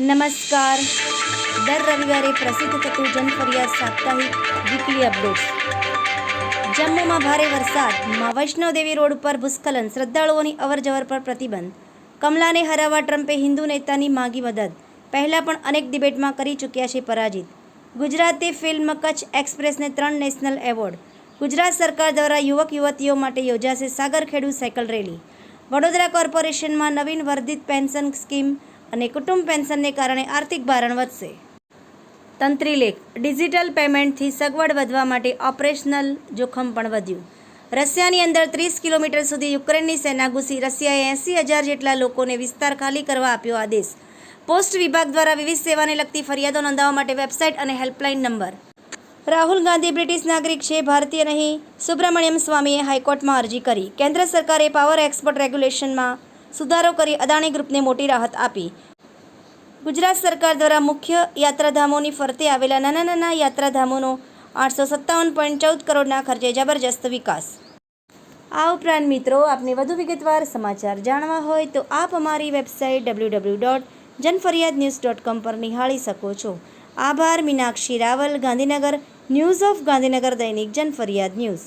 નમસ્કાર. દર રવિવારે પ્રસિદ્ધ થતું જનફરિયાદ સાપ્તાહિક વીકલી અપડેટ્સ જમ્મુમાં ભારે વરસાદ. માં વૈષ્ણવદેવી રોડ ઉપર ભૂસ્ખલન. શ્રદ્ધાળુઓની અવરજવર પર પ્રતિબંધ. કમલાને હરાવવા ટ્રમ્પે હિન્દુ નેતાની માગી મદદ. પહેલાં પણ અનેક ડિબેટમાં કરી ચૂક્યા છે પરાજિત. ગુજરાતી ફિલ્મ કચ્છ એક્સપ્રેસને ત્રણ નેશનલ એવોર્ડ. ગુજરાત સરકાર દ્વારા યુવક યુવતીઓ માટે યોજાશે સાગરખેડુ સાયકલ રેલી. વડોદરા કોર્પોરેશનમાં નવીન વર્ધિત પેન્શન સ્કીમ અને કુટુંબ પેન્શનને કારણે આર્થિક ભારણ વધશે. તંત્રી લેખ, ડિજિટલ પેમેન્ટથી સગવડ વધવા માટે ઓપરેશનલ જોખમ પણ વધ્યું. રશિયાની અંદર ત્રીસ કિલોમીટર સુધી યુક્રેનની સેના ઘૂસી રશિયાએ એંસી હજાર જેટલા લોકોને વિસ્તાર ખાલી કરવા આપ્યો આદેશ. પોસ્ટ વિભાગ દ્વારા વિવિધ સેવાને લગતી ફરિયાદો નોંધાવવા માટે વેબસાઇટ અને helpline number. Rahul Gandhi British નાગરિક છે, ભારતીય નહીં. સુબ્રમણ્યમ સ્વામીએ હાઈકોર્ટમાં અરજી કરી. કેન્દ્ર સરકારે પાવર એક્સપોર્ટ રેગ્યુલેશનમાં સુધારો કરી અદાણી ગ્રુપને મોટી રાહત આપી. ગુજરાત સરકાર દ્વારા મુખ્ય યાત્રાધામોની ફરતે આવેલા નાના નાના યાત્રાધામોનો આઠસો સત્તાવન પોઈન્ટ ચૌદ કરોડના ખર્ચે જબરજસ્ત વિકાસ. આ ઉપરાંત મિત્રો, આપને વધુ વિગતવાર સમાચાર જાણવા હોય તો આપ અમારી website W W dot Janfariyad news dot com પર નિહાળી શકો છો. આભાર, મીનાક્ષી રાવલ, ગાંધીનગર, ન્યૂઝ ઓફ ગાંધીનગર દૈનિક જનફરિયાદ ન્યૂઝ.